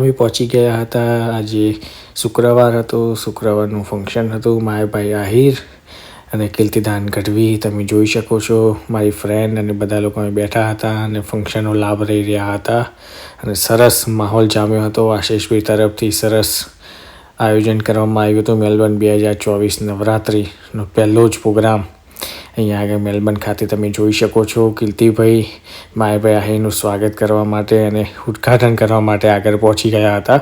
અમે પહોંચી ગયા હતા. આજે શુક્રવાર હતો. શુક્રવારનું ફંક્શન હતું. માયાભાઈ આહિર અને કીર્તિદાન ગઢવી, તમે જોઈ શકો છો. મારી ફ્રેન્ડ અને બધા લોકો અહીં બેઠા હતા અને ફંક્શનનો લાભ લઈ રહ્યા હતા. અને સરસ માહોલ જામ્યો હતો. આશીષભાઈ તરફથી સરસ આયોજન કરવામાં આવ્યું હતું. મેલબર્ન બે હજાર ચોવીસ નવરાત્રિનો પહેલો જ પ્રોગ્રામ અહીંયા આગળ મેલબર્ન ખાતે તમે જોઈ શકો છો કીર્તિભાઈ માયાભાઈ અહીંનું સ્વાગત કરવા માટે અને ઉદ્ઘાટન કરવા માટે આગળ પહોંચી ગયા હતા.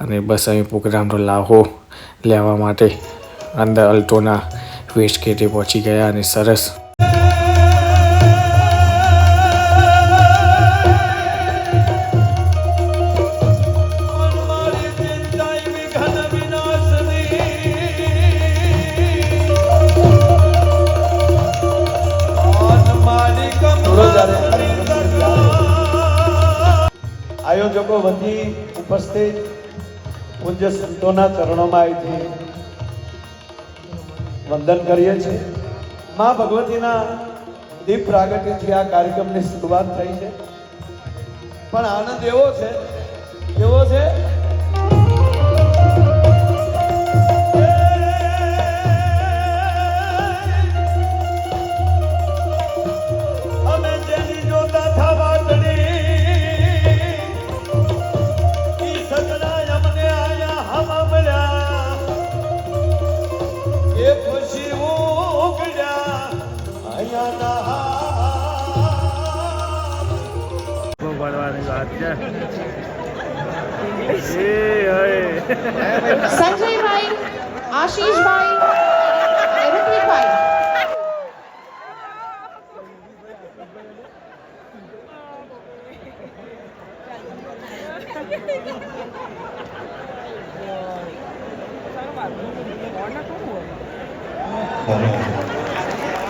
અને બસ અહીં પ્રોગ્રામનો લાહો લેવા માટે અંદર અલ્ટોના વેસ્ટ ગેટે પહોંચી ગયા અને સરસ પૂજ્ય સંતોના ચરણોમાં અહીંથી વંદન કરીએ છીએ. મા ભગવતીના દીપ પ્રાગટ્યથી આ કાર્યક્રમની શરૂઆત થઈ છે. પણ આનંદ એવો છે એવો છે સંજયભાઈ, આશીષભાઈ ઋત્વિકભાઈ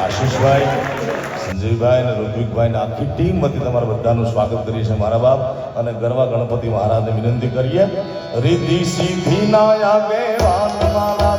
આશીષભાઈ, સંજયભાઈ અને ઋત્વિકભાઈ ને આખી ટીમ વતી તમારા બધાનું સ્વાગત કરીએ છીએ મારા બાપ અને ગરવા ગણપતિ મહારાજને વિનંતી કરીએ. રીતિ સિદ્ધિ ના આવે વાન મારા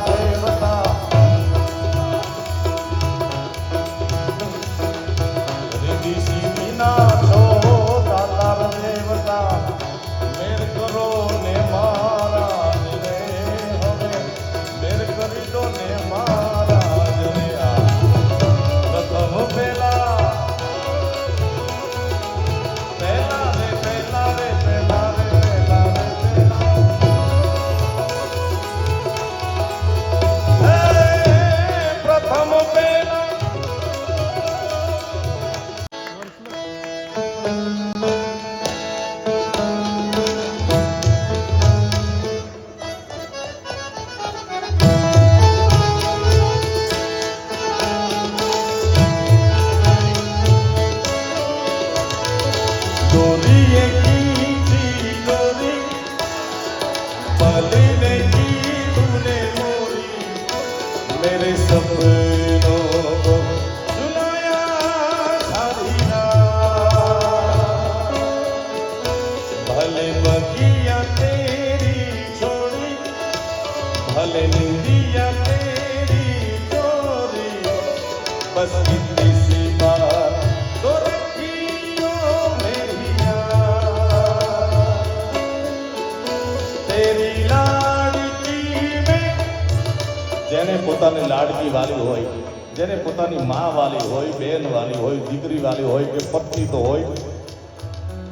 જેને પોતાની લાડકી વાલી હોય, જેને પોતાની મા વાલી હોય, બેન વાલી હોય, દીકરી વાલી હોય કે પત્ની તો હોય,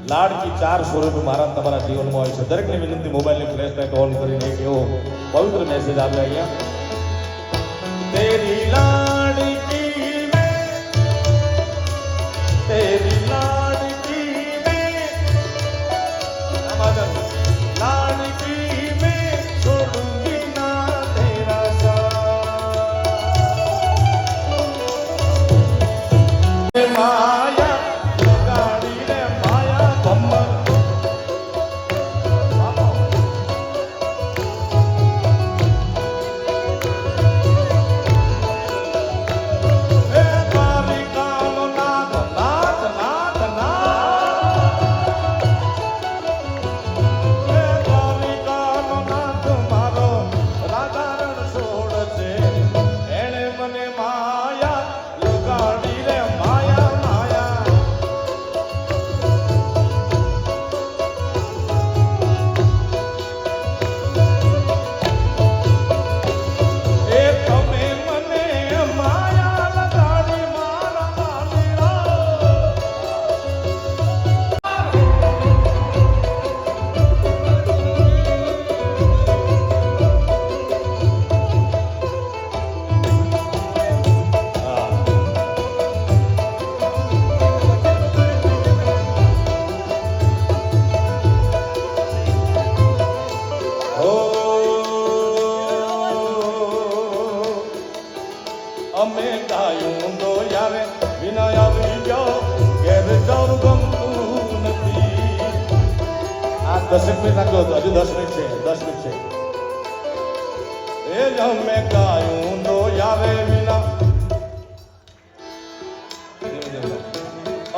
લાડકી ચાર સ્વરૂપ મારા તમારા જીવનમાં હોય છે. દરેકને વિનંતી, મોબાઈલની ફ્લેશ લાઇટ ઓન કરીને એક એવો પવિત્ર મેસેજ આપ્યા અહીંયા. તેરી લાડકી ગાયું તો આવે વિના આવી ગયો, ઘેર જવું ગમતું નથી. આ દસ મિનિટ નાખજો હતો હજુ દસ મિનિટ છે, દસ મિનિટ છે. એ જ અમે ગાયું તો યારે વિના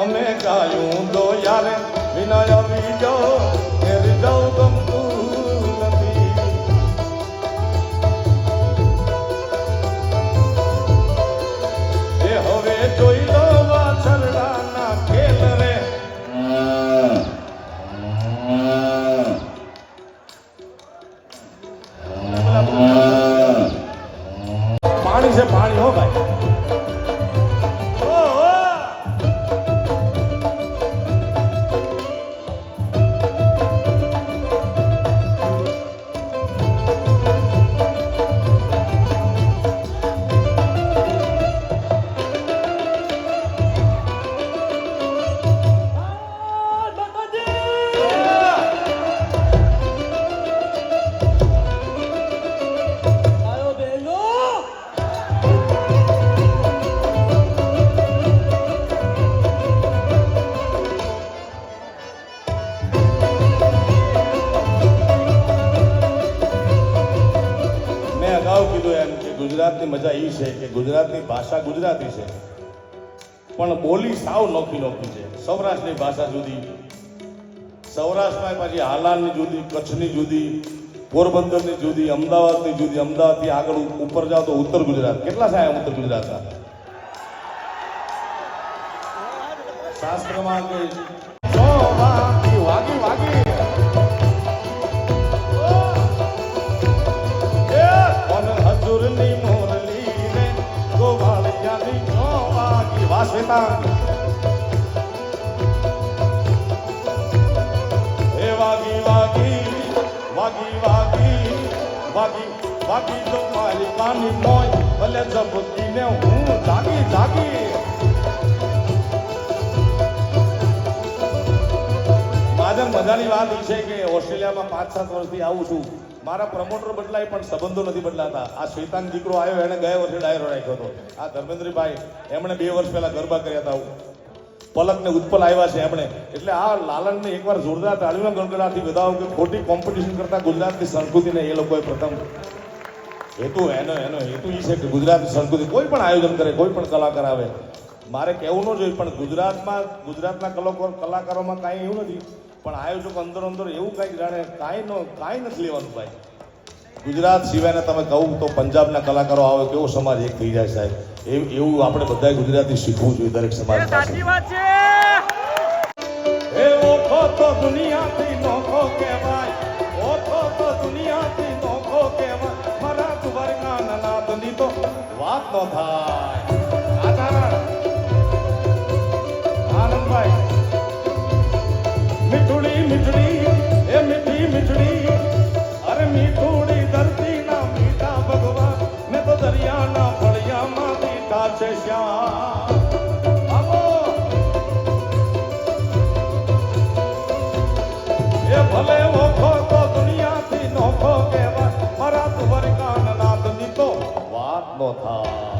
અમે ગાયો તો આવે વિના આવી ગયો, ઘેર જવું ગમતું ગુજરાતની મજા એ છે કે ગુજરાતની ભાષા ગુજરાતી છે. પણ બોલી સાવ નોખી નોખી છે. સૌરાષ્ટ્રની ભાષા જુદી, સૌરાષ્ટ્રમાં પાછી હાલાલની જુદી, કચ્છની જુદી, પોરબંદરની જુદી, અમદાવાદની જુદી, અમદાવાદથી આગળ ઉપર જાઓ તો ઉત્તર ગુજરાત. કેટલા સાહેબ ઉત્તર ગુજરાતના શાસ્ત્રમાં વાગી વાગી. વાસેતા એ વાગી વાગી વાગી વાગી વાગી વાગી તો મારી કાની મોય, ભલે ઝબકીને હું જાગી જાગી. માધર મજાની વાત એ છે કે ઓસ્ટ્રેલિયામાં પાંચ સાત વર્ષથી આવું છું. મારા પ્રમોટર બદલાય પણ સંબંધો નથી બદલાતા. આ શ્વેતાંગ દીકરો આવ્યો, એને ગયા વર્ષે ડાયરો રાખ્યો હતો. આ ધર્મેન્દ્રભાઈ, એમણે બે વર્ષ પહેલા ગરબા કર્યા હતા. પલક ને ઉત્પલ આવ્યા છે એમણે. એટલે આ લાલનને એકવાર જોરદાર તાળીના ગણગડાથી બતાવો કે ખોટી કોમ્પિટિશન કરતા ગુજરાતની સંસ્કૃતિને એ લોકોએ પ્રથમ હેતુ, એનો એનો હેતુ એ છે કે ગુજરાતની સંસ્કૃતિ કોઈ પણ આયોજન કરે, કોઈ પણ કલાકાર આવે. મારે કહેવું ન જોઈએ, પણ ગુજરાતમાં, ગુજરાતના કલાકારો કલાકારોમાં કાંઈ એવું નથી. પણ આયોજકો અંદર અંદર એવું કાંઈક જાણે કાંઈ નો કાંઈ નથી લેવાનું ભાઈ. ગુજરાત સિવાયના તમે કહું તો પંજાબના કલાકારો આવે કેવો સમાજ એક થઈ જાય સાહેબ. એવું એવું આપણે બધાએ ગુજરાતી શીખવું જોઈએ દરેક સમાજ સાચી વાત છે! તો દુનિયાથી નોખો કહેવાય. ઓખો તો દુનિયાથી નોખો કહેવાય. મારા તુવરના તો વાત ન થાય. એ મીઠી મીઠડી. તો તો દુનિયાથી નોખો કહેવાય, મારા તુવર કાન નાદની તો વાત નો થાય.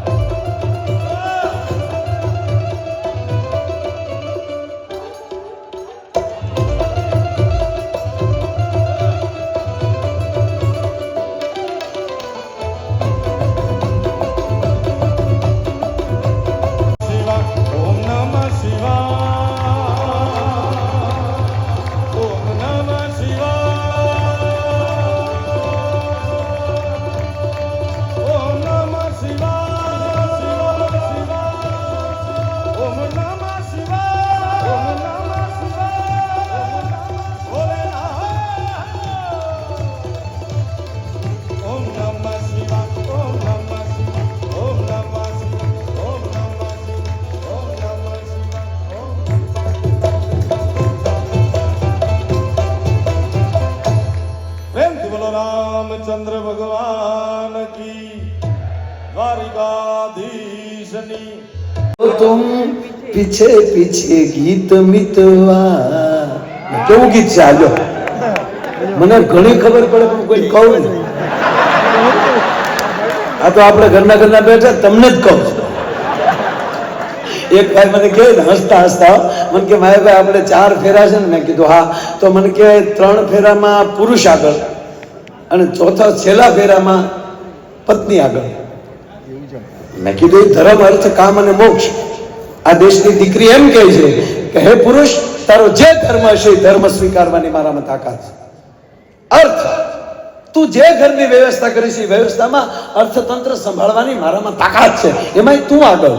પીછે પીછે ગીત મિતવા. કેવું ગીત છે આજો મને ઘણી ખબર પડે પણ કોઈ કહું ને આ તો આપણે ઘરના ઘરના બેઠા તમને જ કહું એક ભાઈ મને કે હસતા હસતા, મને કે મારે ભાઈ આપણે ચાર ફેરા છે ને, મેં કીધું, હા. તો મને કે ત્રણ ફેરામાં પુરુષ આગળ અને ચોથા છેલ્લા ફેરામાં પત્ની આગળ. મેં કીધું ધર્મ અર્થ કામ અને મોક્ષ. આ દેશની દીકરી એમ કહે છે કે, હે પુરુષ, તારો જે ધર્મ હશે એ ધર્મ સ્વીકારવાની મારામાં તાકાત છે. અર્થ, તું જે ઘરની વ્યવસ્થા કરી છે એ વ્યવસ્થામાં અર્થતંત્ર સંભાળવાની મારામાં તાકાત છે. એમાં તું આગળ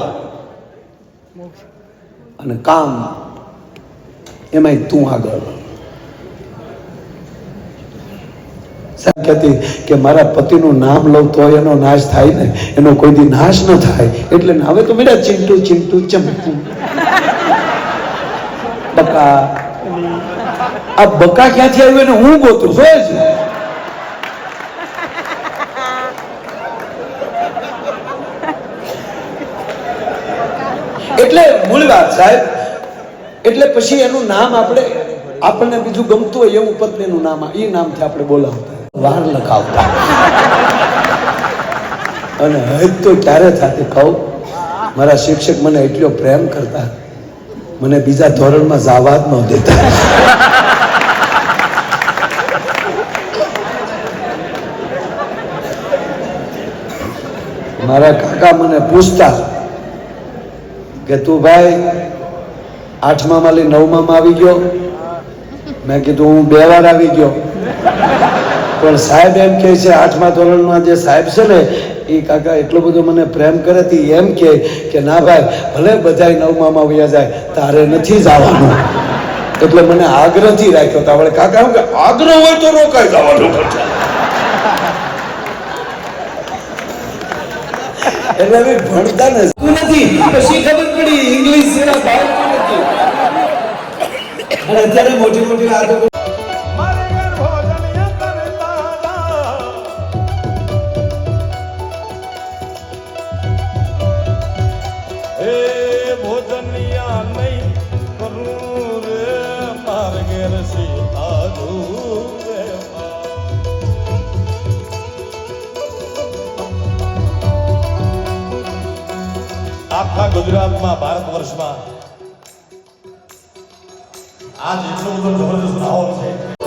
અને કામ એમાં તું આગળ સાહેબ કહેતી કે મારા પતિનું નામ લઉં તો એનો નાશ થાય ને? એનો કોઈ દી નાશ ન થાય? એટલે હવે તો મેરા ચિંટુ ચિંટુ ચમકુ બકા. આ બકા ક્યાંથી આવ્યું એને હું ગોતું જોયે છે? એટલે મૂળ વાત સાહેબ, એટલે પછી એનું નામ આપણે, આપણને બીજું ગમતું હોય એવું પત્નીનું નામ એ નામથી આપણે બોલાવતા. વાર લખાવતા અને હજ તો ક્યારે સાથે કહું મારા શિક્ષક મને એટલો પ્રેમ કરતા, મને બીજા ધોરણમાં જવા જ ન દેતા. મારા કાકા મને પૂછતા કે તું ભાઈ આઠમામાં લઈ નવમામાં આવી ગયો? મેં કીધું હું બે વાર આવી ગયો. પણ સાહેબ એમ કહે છે, આઠમા ધોરણમાં જે સાહેબ છે ને, એ કાકા એટલો બધો મને પ્રેમ કરે તે એમ કહે કે, ના ભાઈ, ભલે બધા નવમામાં વયા જાય, તારે નથી જવાનું. એટલે મને આગ્રહથી રાખ્યો હતા વળે કાકા એમ કે આગ્રહ હોય તો રોકાઈ જવાનું. એટલે અમે ભણતા નથી. પછી ખબર પડી? ઇંગ્લિશ અને અત્યારે મોટી મોટી વાતો આખા ગુજરાતમાં ભારત વર્ષમાં. આજ એટલો બધો જબરદસ્ત માહોલ છે.